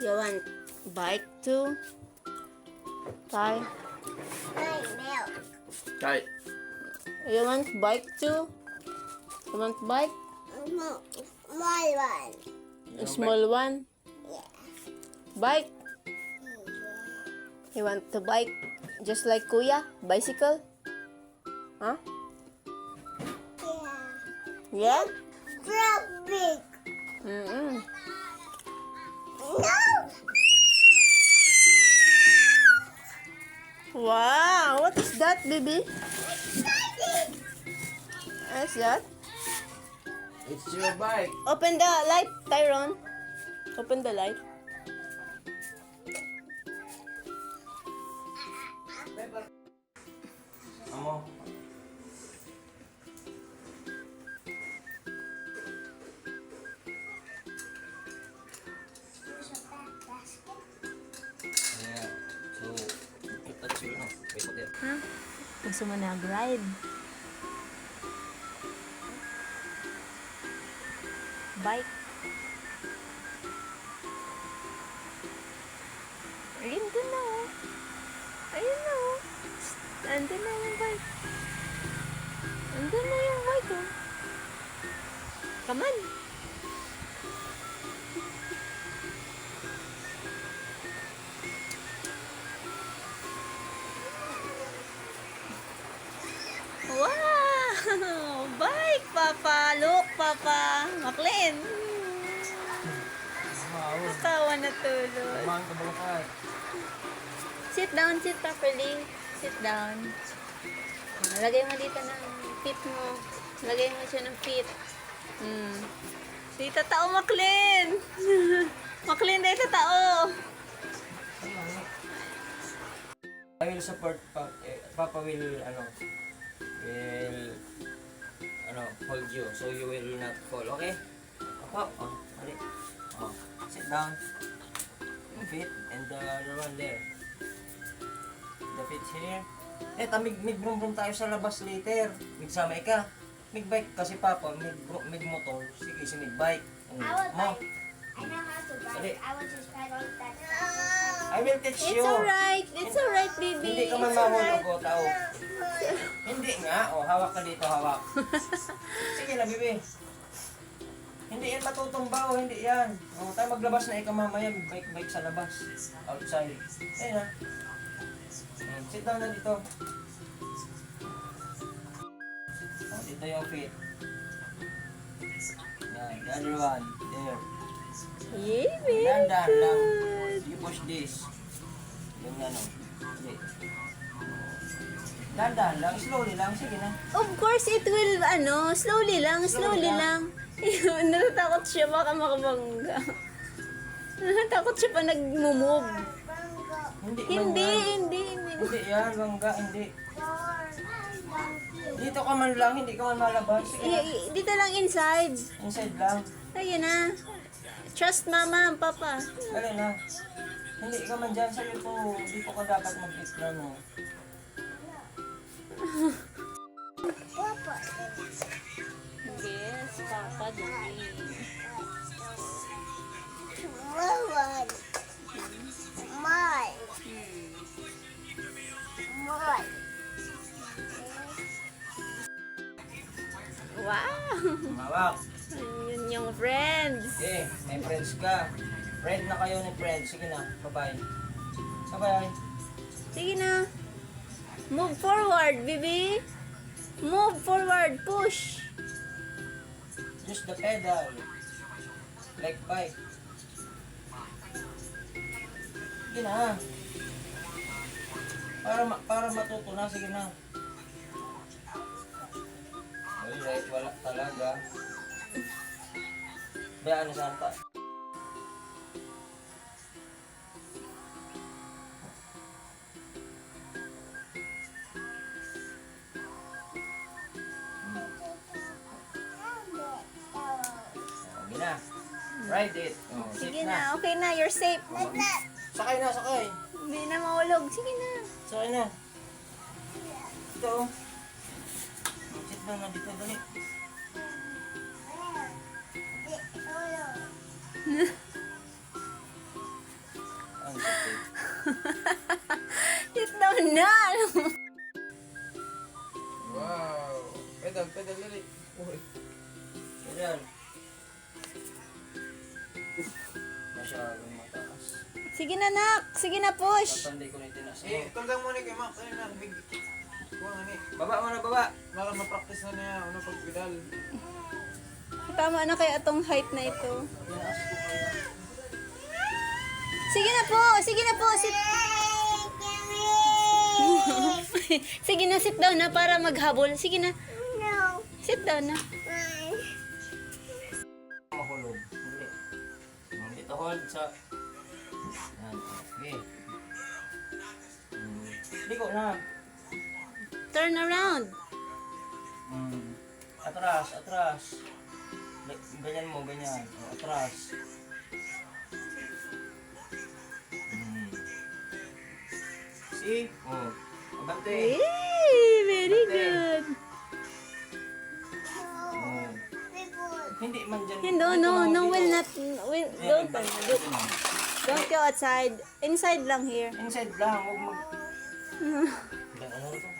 You want bike too? Tay? Like milk. Kay. You want bike too? You want bike? No, small one. A small one? Yeah. Bike? You want the bike? Just like Kuya? Bicycle? Huh? Yeah. Yeah? So big. Mm-mm. No. Wow! What is that, baby? What is that? It's your bike. Open the light, Tyrone. Open the light. Wait for that. Huh? Gusto mo nag-ride? Bike? Ayun na oh. Ayun na oh. Andun na yung bike. Andun na yung bike oh. Come on. Wow! Bike, Papa! Look, Papa! Maklin! Wow. Natawa na tulog. Kumain ka bulakat. Sit down, sit properly. Sit down. Lagay mo dito ng feet mo. Lagay mo siya ng feet. Hmm. Dito tao, Maklin! Maklin, dito tao! I will support pa, eh, Papa will ano will ano hold you. So you will not fall. Okay? Papa oh mali oh sit down. The feet and the other one there. The feet here. Eh tamig mig brum brum tayo sa labas later. Mig samay ka mig bike kasi Papa mig mig motor. Sige si mig bike Mm, would mo. like. I know how to Dali. ride. I would just ride on that. I will teach It's you alright. It's alright, baby. hindi ka man It's alright. mahulog o tao Hindi nga. O, hawak ka dito, hawak. Sige na, bibi. Hindi yan matutumba o hindi yan. O, tayo maglabas na ikaw mamaya. Bike-bike sa labas. Outside. Ayun na. Hmm, Sit down na dito. O, dito yung feet. Yan, the other one. There. Yeah, very Dahan-dahan lang. good. You push this. Yung ano. Hindi. Dahan-dahan lang. Slowly lang. Sige na. Of course, it will, ano, slowly lang, slowly, Slowly lang. Yun, natatakot siya, baka makabangga. Natatakot siya pa nag-move. Hindi, Hindi, hindi, hindi. Hindi yan, bangga, hindi. Dito ka man lang, hindi ka man malabas. Sige na. I- i- dito lang inside. Inside lang. Ayun na. Trust mama and papa. Dali na. Hindi ka man dyan, sa'yo to. Dito ka dapat no? Yes, papa. Small one. Small. Small. Wow! Mawak. Yun yung friends. Okay, may friends ka. Friend na kayo ni friends. Sige na, bye-bye. Bye-bye. Sige na. Move forward, baby. Move forward. Push. Just the pedal. Like bike. Sige na. Para, ma- para matuto na, sige na. Alright, wala talaga. Bayaan na Santa. Sige na. Ride it. Oh, Sige na. Okay na. You're safe. Sakay na, sakay. Hindi na mahulog. Sige na. Sakay na. Ito. Sit down na dito, dali. Ang sakit. Cute daw na! wow! Pedal, pedal, dali. Uy. Pedal. Masyadong mataas. Sige na, nak! Sige na, push! Tatandi ko na itinas mo. Eh, tundang muna kay Max. Ano na, big... Kuha nga ni. Baba mo na, baba! Para ma-practice na niya. Ano pag pedal. Tama na kaya itong height na ito. Sige na po. Sige na po. Sit. Sige na, sit down na para maghabol. Sige na. No. Sit down na. Mahulog. Muli. Ito hold sa... Yan. Okay. Liko na. Turn around. Hmm. Atras, atras. Ganyan mo, ganyan. O, atras. Hmm. See? Oh. Abante. Hey, very good. Oh. Hindi man dyan. Hindi, no, no, no, will not, will, don't, don't, don't go outside. Inside lang here. Inside lang, huwag mag... Ano?